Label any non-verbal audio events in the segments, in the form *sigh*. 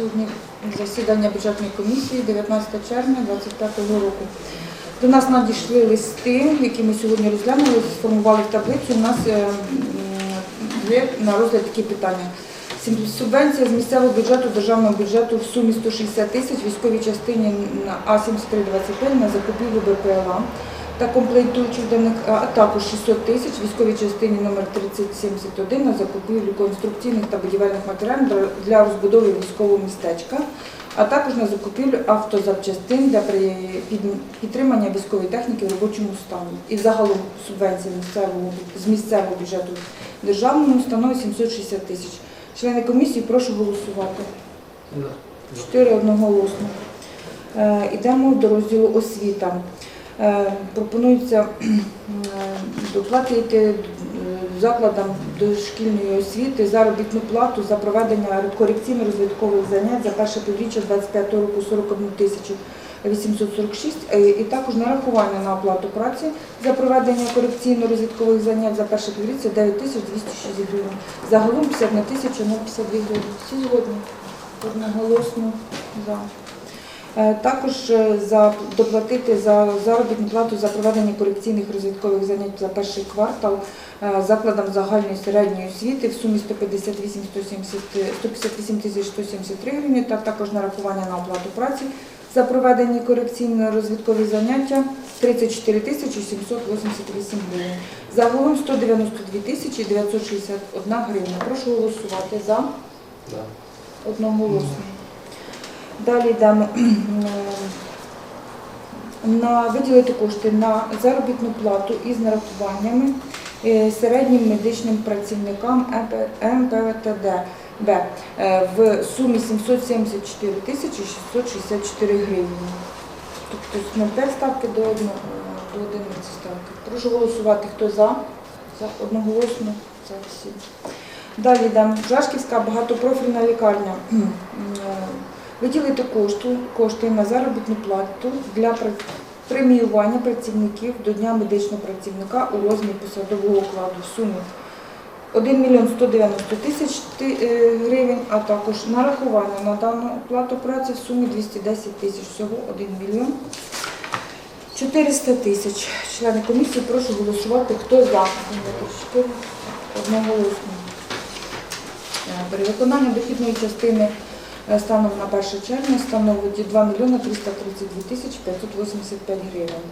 Сьогодні засідання бюджетної комісії 19 червня 2025 року. До нас надійшли листи, які ми сьогодні розглянули, сформували в таблицю. У нас е, є на розгляд такі питання. Субвенція з місцевого бюджету державного бюджету в сумі 160 тисяч військовій частині А7325 на закупівлю БПЛА та комплектуючих даних, а також 600 тисяч військовій частині номер 3071 на закупівлю конструкційних та будівельних матеріалів для- розбудови військового містечка, а також на закупівлю автозапчастин для підтримання військової техніки в робочому стані. І загалом субвенція місцевого, з місцевого бюджету державному становить 760 тисяч. Члени комісії, прошу голосувати. Чотири одноголосно. Е, Йдемо до розділу освіта. Е, Пропонується е, доплатити е, закладам дошкільної освіти заробітну плату за проведення корекційно-розвиткових занять за перше півріччя 25 року 41 тисячу 846 е, і також нарахування на оплату праці за проведення корекційно-розвиткових занять за перше півріччя 9 тисяч 206 гривень. Загалом 51 тисяча 052 гривень. Всі згодні? Одноголосно за. Е, Також е, за доплатити за заробітну плату за проведення корекційних розвиткових занять за перший квартал е, закладам загальної середньої освіти в сумі 158 170 158 тисяч 173 гривні та також нарахування на оплату праці за проведені корекційно-розвиткові заняття 34 тисячі 788 гривень. Загалом 192 тисячі 961 гривня. Прошу голосувати за. Одноголосно. Далі йдемо *clears throat* е, на виділити кошти на заробітну плату із нарахуваннями е, середнім медичним працівникам МПТД Б е, в сумі 774 тисячі 664 гривні. Тобто з 0,5 ставки до 1 до 11 ставки. Прошу голосувати. Хто за? За одноголосно. За всі. Далі йдемо. Жашківська багатопрофільна лікарня. *clears throat* Виділити кошти, кошти на заробітну плату для преміювання працівників до Дня медичного працівника у розмірі посадового окладу в сумі 1 мільйон 190 тисяч е, гривень, а також нарахування на дану оплату праці в сумі 210 тисяч, всього 1 мільйон 400 тисяч. Члени комісії, прошу голосувати. Хто за? Одноголосно. Е, Перевиконання дохідної частини станом на 1 червня становить 2 мільйони 332 тисячі 585 гривень.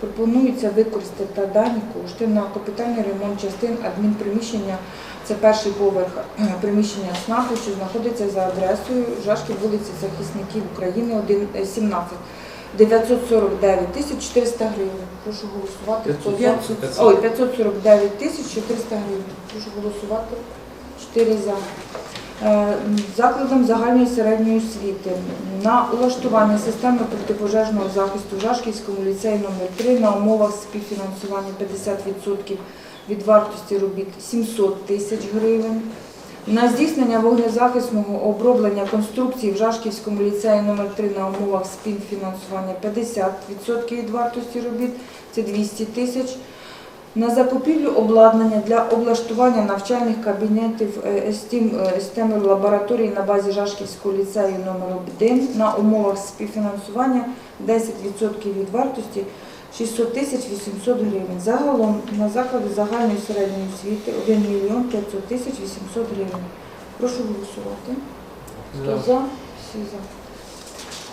Пропонується використати дані кошти на капітальний ремонт частин адмінприміщення. Це перший поверх е, *clears throat* приміщення СНАПу, що знаходиться за адресою Жашків, вулиці Захисників України, 1, е, 17. 949 тисяч 400 гривень. Прошу голосувати. Хто за? 500. Ой, 549 тисяч 400 гривень. Прошу голосувати. 4 за. Е, Закладом загальної середньої освіти на улаштування системи протипожежного захисту в Жашківському ліцеї номер 3 на умовах співфінансування 50% від вартості робіт 700 тисяч гривень. На здійснення вогнезахисного оброблення конструкції в Жашківському ліцеї номер 3 на умовах співфінансування 50% від вартості робіт це 200 тисяч. На закупівлю обладнання для облаштування навчальних кабінетів е, е, STEM лабораторії на базі Жашківського ліцею номер 1 на умовах співфінансування 10% від вартості 600 тисяч 800 гривень. Загалом на заклади загальної середньої освіти 1 мільйон 500 тисяч 800 гривень. Прошу голосувати. Хто за? Всі за.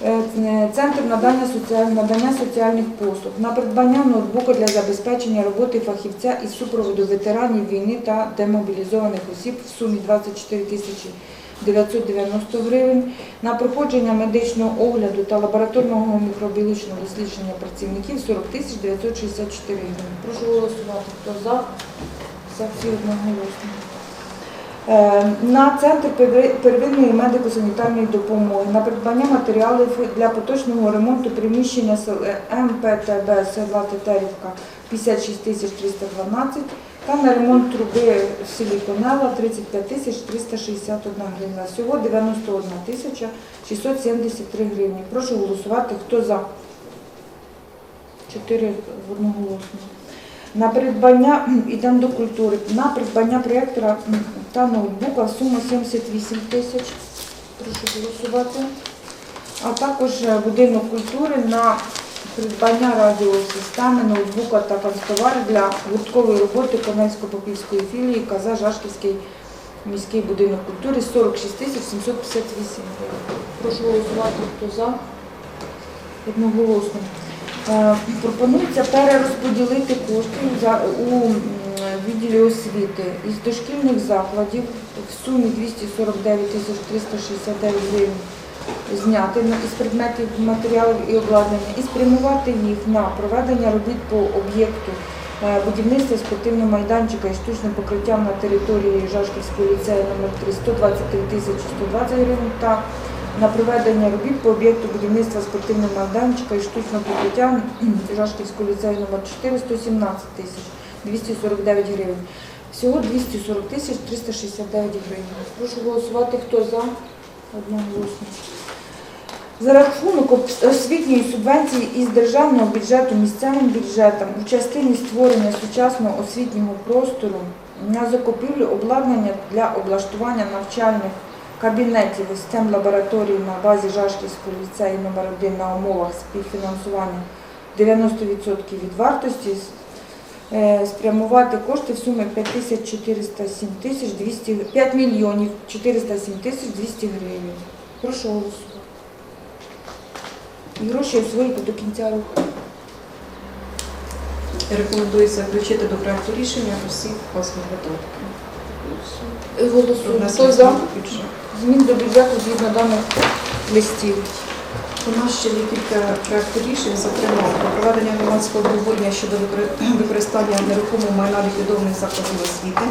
Е, е, Центр надання, надання соціальних послуг на придбання ноутбука для забезпечення роботи фахівця із супроводу ветеранів війни та демобілізованих осіб в сумі 24 тисячі 990 гривень, на проходження медичного огляду та лабораторного мікробіологічного дослідження працівників 40 тисяч 964 гривень. Прошу голосувати. Хто за? За всі одноголосно. Е, На центр первинної медико-санітарної допомоги на придбання матеріалів для поточного ремонту приміщення е, МПТБ села Тетерівка 56 тисяч 312 та на ремонт труби в селі Конела 35 тисяч 361 гривня. Всього 91 тисяча 673 гривні. Прошу голосувати. Хто за? Чотири одноголосно. На придбання *clears throat* ідемо до культури. На придбання проєктора та ноутбука сума 78 тисяч. Прошу голосувати. А також е, будинок культури на придбання радіосистеми, ноутбука та канцтовари для гурткової роботи Кам'янсько-Попільської філії КАЗА Жашківський міський будинок культури 46 тисяч 758 гривень. Прошу голосувати, хто за. Одноголосно. Е, Пропонується перерозподілити кошти у відділі освіти із дошкільних закладів в сумі 249 тисяч 369 гривень зняти із предметів матеріалів і обладнання і спрямувати їх на проведення робіт по об'єкту е, будівництва спортивного майданчика і штучним покриттям на території Жашківського ліцею номер 3 123 тисячі 120 гривень та на проведення робіт по об'єкту будівництва спортивного майданчика і штучного покриття *clears throat* Жашківського ліцею номер 4 117 тисяч 249 гривень. Всього 240 тисяч 369 гривень. Прошу голосувати, хто за? Одноголосно. За рахунок освітньої субвенції із державного бюджету місцевим бюджетам у частині створення сучасного освітнього простору на закупівлю обладнання для облаштування навчальних кабінетів STEM лабораторії на базі Жашківського ліцею номер 1 на умовах співфінансування 90% від вартості спрямувати кошти в сумі 5 407 тисяч 200 5 мільйонів 407 тисяч 200 гривень. Прошу голосувати. І гроші освоїти до кінця року. Рекомендується включити до проекту рішення усі власні видатки. Голосуємо. Хто за? змін до бюджету. Змін до бюджету згідно даних листів. У нас ще є кілька проєктів рішень, зокрема про проведення громадського обговорення щодо *clears throat* використання нерухомого майна ліквідованих закладів освіти.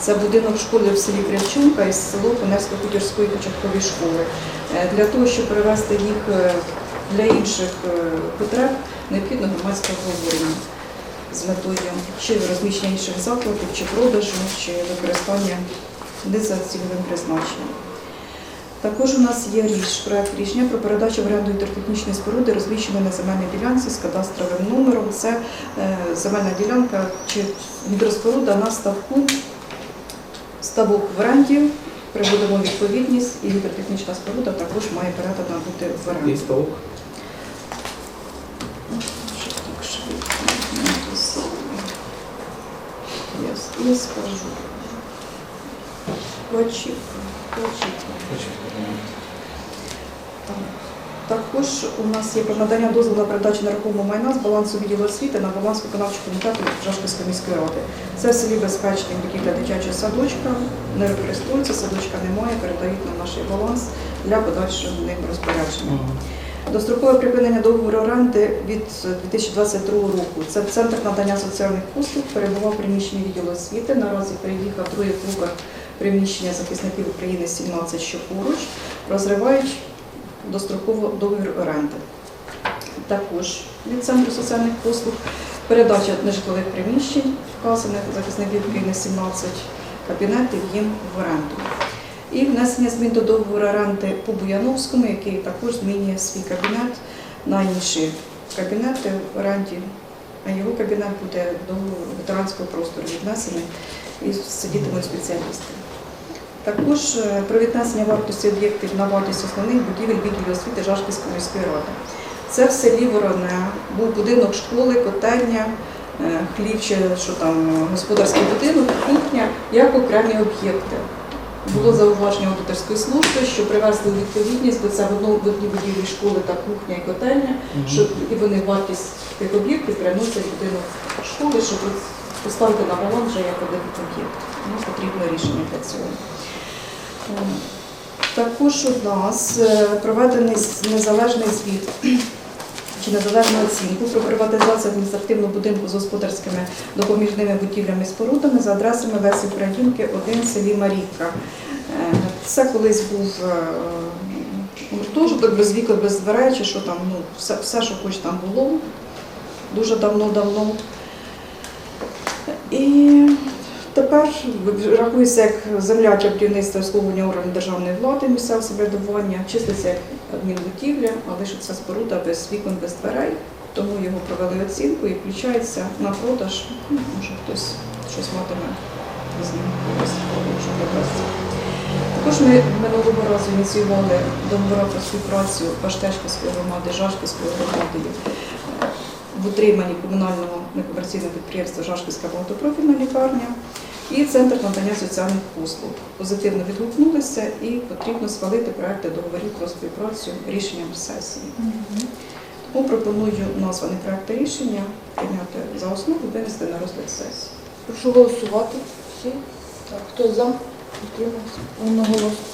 Це будинок школи в селі Крячунка із село Коневсько-Хутірської початкової школи. Е, Для того, щоб перевести їх е, для інших е, потреб, необхідно громадське обговорення з метою чи розміщення інших закладів, чи продажу, чи використання не призначенням. Також у нас є ріш, проект рішення про передачу в оренду гідротехнічної споруди, розміщеної на земельній ділянці з кадастровим номером. Це е, земельна ділянка чи гідроспоруда на ставку. Ставок в оренді, приводимо відповідність, і гідротехнічна споруда також має передана бути в оренду. І ставок. Я, скажу. Плачівка. Також у нас є про надання дозволу на передачу нерухомого майна з балансу відділу освіти на баланс виконавчого комітету Жашківської міської ради. Це в селі Безпечний будівля дитячого садочка, не використовується, садочка немає, передають на наш баланс для подальшого ним розпорядження. Дострокове припинення договору оренди від 2022 року. Це центр надання соціальних послуг, перебував в приміщенні відділу освіти. Наразі переїхав другий клуб приміщення захисників України 17, що поруч, розривають достроково договір оренди. Також від центру соціальних послуг передача нежитлових приміщень, вказаних захисників України 17 кабінетів їм в оренду. І внесення змін до договору оренди по Буяновському, який також змінює свій кабінет на інші кабінети в оренді, а його кабінет буде до ветеранського простору віднесений і сидітимуть спеціалісти. Також е, про віднесення вартості об'єктів на вартість основних будівель відділів освіти Жашківської міської ради. Це в селі Вороне, був будинок школи, котельня, е, хлів що там, е, господарський будинок, кухня, як окремі об'єкти. Було зауваження аудиторської служби, що привезли у відповідність, бо це в одному одній будівлі школи та кухня і котельня, щоб і вони вартість тих об'єктів переносять в будинок школи, щоб поставити на баланс вже як один об'єкт. Нам потрібно рішення для цього. Е, Також у нас е, проведений незалежний звіт *clears throat* чи незалежну оцінку про приватизацію адміністративного будинку з господарськими допоміжними будівлями і спорудами за адресами Лесі Українки, 1 в селі Марівка. Е, Це колись був е, гуртожиток без вікон, без дверей, чи що там, ну, все, все, що хоч там було, дуже давно-давно. І тепер рахується як земля для будівництва обслуговування органів державної влади, місцевого самоврядування, числиться як адмінбудівля, але що це споруда без вікон, без дверей. Тому його провели оцінку і включається на продаж. Може хтось щось матиме з ним якось, що. Також ми минулого разу ініціювали договори про співпрацю Паштешківської громади, Жашківської громади в утриманні комунального некомерційного підприємства Жашківська багатопрофільна лікарня і Центр надання соціальних послуг. Позитивно відгукнулися і потрібно схвалити проекти договорів про співпрацю рішенням сесії. Тому пропоную названі проекти рішення прийняти за основу і винести на розгляд сесії. Прошу голосувати. Всі? Так, хто за? Утримався? Одноголосно.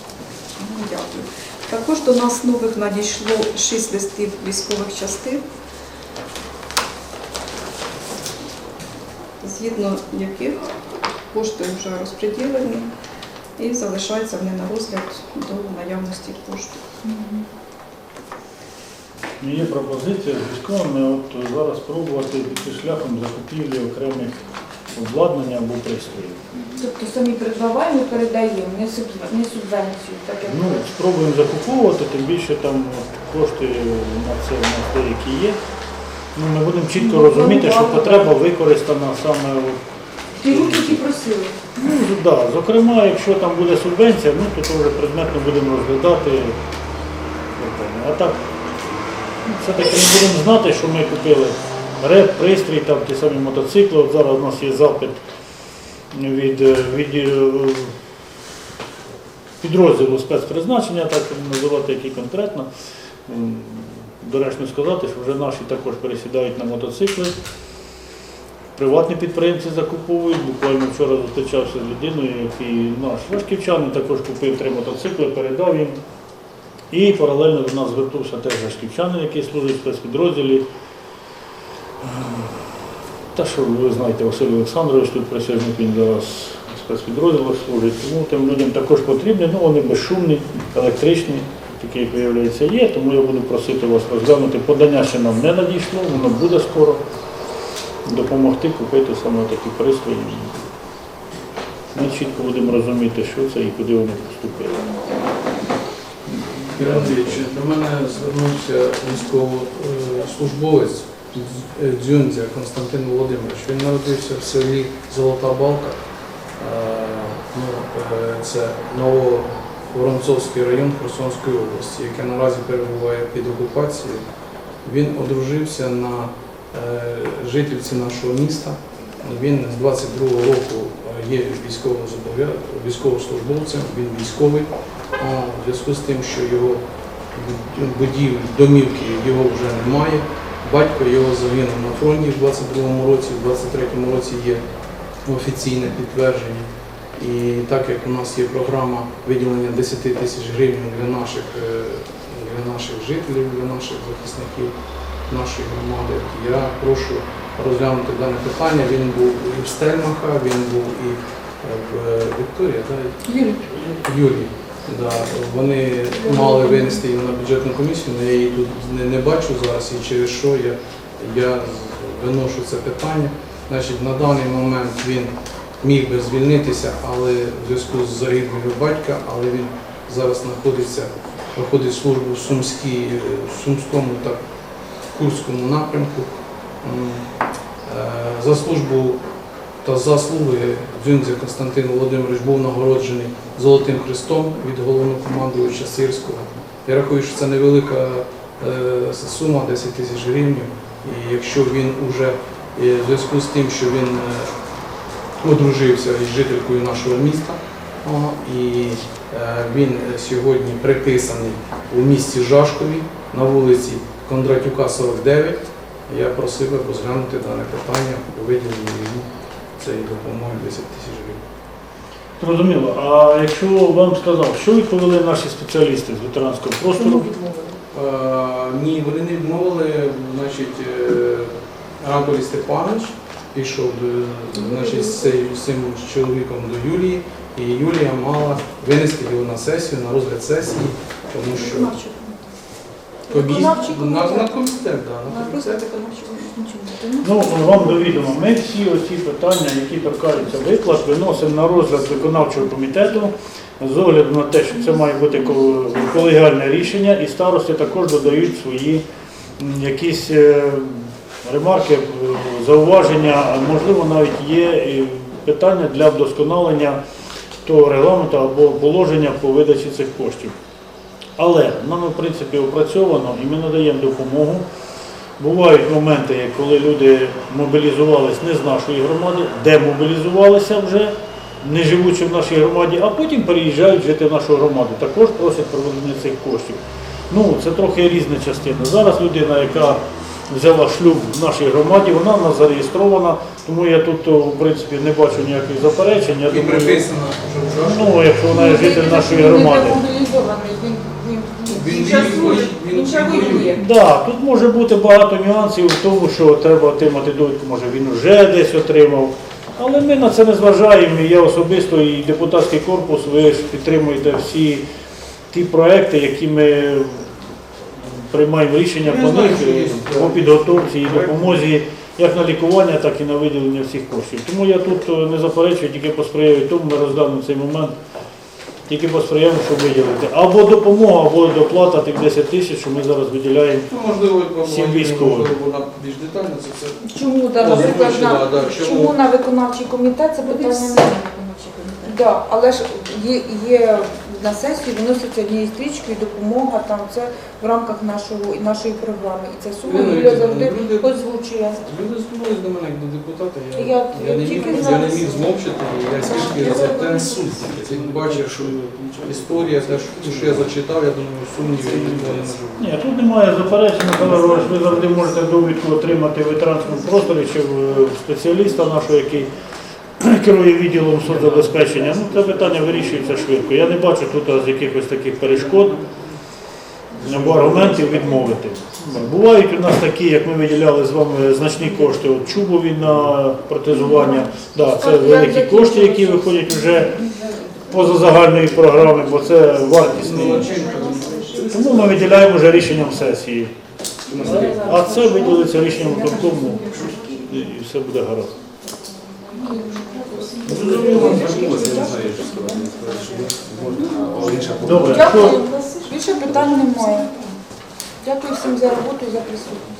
Дякую. Також до нас нових надійшло шість листів військових частин, згідно яких кошти вже розподілені і залишаються вони на розгляд до наявності коштів. Є пропозиція з військовими от зараз спробувати піти шляхом закупівлі окремих обладнання або пристроїв. Тобто самі придбаваємо, передаємо, не суб- не субвенцію, так як Ну, спробуємо закуповувати, тим більше там кошти на це на деякі є. Ну, ми будемо чітко розуміти, що потреба використана саме от, ті руки, які просили. Ну, да. Зокрема, якщо там буде субвенція, ну, то, вже предметно будемо розглядати. А так, все-таки ми будемо знати, що ми купили реп, пристрій, там ті самі мотоцикли. От зараз у нас є запит від, від е, підрозділу спецпризначення, так називати, який конкретно. Доречно сказати, що вже наші також пересідають на мотоцикли. Приватні підприємці закуповують. Буквально вчора зустрічався з людиною, який наш Жашківчанин також купив три мотоцикли, передав їм. І паралельно до нас звернувся теж Жашківчанин, який служить в спецпідрозділі. Та що ви знаєте, Василь Олександрович тут присяжник, він зараз в спецпідрозділах служить. Тому тим людям також потрібні, ну вони безшумні, електричні, такі, як виявляється, є. Тому я буду просити вас розглянути. Подання ще нам не надійшло, воно буде скоро допомогти купити саме такі пристрої. Ми чітко будемо розуміти, що це і куди вони поступили. Андрійович, до мене звернувся військовослужбовець Дзюндзя Константин Володимирович. Він народився в селі Золота Балка. Е, ну, Це Нововоронцовський район Херсонської області, яке наразі перебуває під окупацією. Він одружився на е, жительці нашого міста. Він з 22-го року е, є військовослужбовцем, він військовий. В зв'язку з тим, що його будівлі, домівки його вже немає. Батько його загинув на фронті в 22-му році, в 23-му році є офіційне підтвердження. І так як у нас є програма виділення 10 тисяч гривень для наших, е, для наших жителів, для наших захисників нашої громади, я прошу розглянути дане питання. Він був і в Стельмаха, він був і в е, Вікторія, так? Юрій, Юлії. Да, вони мали винести її на бюджетну комісію, але я її тут не, не бачу зараз і через що я, я виношу це питання. Значить, на даний момент він міг би звільнитися, але в зв'язку з загибелью батька, але він зараз знаходиться, проходить службу в, Сумській, в Сумському та Курському напрямку. Е, За службу та заслуги Дзюнзя Константин Володимирович був нагороджений Золотим Христом від головнокомандуюча Сирського. Я рахую, що це невелика е, сума 10 тисяч гривень. І якщо він уже е, в зв'язку з тим, що він е, одружився із жителькою нашого міста, і е, він сьогодні приписаний у місті Жашкові на вулиці Кондратюка, 49, я просив би розглянути дане питання у виділенні йому цієї допомоги 10 тисяч гривень. Зрозуміло. А якщо вам сказав, що відповіли наші спеціалісти з ветеранського простору? Е, Ні, вони не відмовили. Значить, е, Анатолій Степанович пішов до, значить, з цей- з цим чоловіком до Юлії, і Юлія мала винести його на сесію, на розгляд сесії, тому що коміс... На, комітет. на комітет, да, на комітет. Ну, вам до відома, ми всі оці питання, які торкаються виплат, виносимо на розгляд виконавчого комітету з огляду на те, що це має бути ко- колегіальне рішення, і старости також додають свої якісь е, ремарки, е, зауваження, можливо навіть є питання для вдосконалення того регламенту або положення по видачі цих коштів. Але нами, в принципі, опрацьовано і ми надаємо допомогу. Бувають моменти, коли люди мобілізувалися не з нашої громади, демобілізувалися вже, не живучи в нашій громаді, а потім переїжджають жити в нашу громаду. Також просять проведення цих коштів. Ну, це трохи різна частина. Зараз людина, яка взяла шлюб в нашій громаді, вона в нас зареєстрована, тому я тут, в принципі, не бачу ніяких заперечень. Я І думаю, приписано, що ну, якщо вона є житель нашої громади. Він він. Да, тут може бути багато нюансів в тому, що треба отримати довідку, може він вже десь отримав. Але ми на це не зважаємо. І Я особисто і депутатський корпус, ви ж підтримуєте всі ті проекти, які ми приймаємо рішення Я по знаю, них що є, е, так. по підготовці і допомозі як на лікування, так і на виділення всіх коштів. Тому я тут е, не заперечую, тільки посприяю тому, ми розглянемо цей момент. Тільки посприяємо, щоб виділити. Або допомога, або доплата тих 10 тисяч, що ми зараз виділяємо. Ну, можливо, Всім військовим. можливо, вона більш детально це все. Чому, да, наприклад, на, да, чому? чому на виконавчий комітет це питання Питання не Да, але ж є, є на сесію виноситься однією стрічкою допомога, там це в рамках нашого, нашої програми. І ця сума Юля люди- завжди люди- озвучує. Люди звернулись до мене як до депутата, я, Я- я, не, тільки міг, я зараз- не міг змовчати, я скільки за те він бачив, що історія, те, що- що я зачитав, я думаю, сумнівів ніколи не живу. Ні, тут немає заперечень, Михайло ви завжди можете довідку отримати в ветеранському просторі чи в е, спеціаліста нашого, який керує відділом соцзабезпечення. Ну, це питання вирішується швидко. Я не бачу тут з якихось таких перешкод або аргументів відмовити. Бувають у нас такі, як ми виділяли з вами значні кошти, от чубові на протезування. Да, це великі кошти, які виходять вже поза загальної програми, бо це вартісні. Тому ми виділяємо вже рішенням сесії. А це виділиться рішенням виконкому і все буде гаразд. Дякую. Більше питань немає. Дякую всім за роботу і за присутність.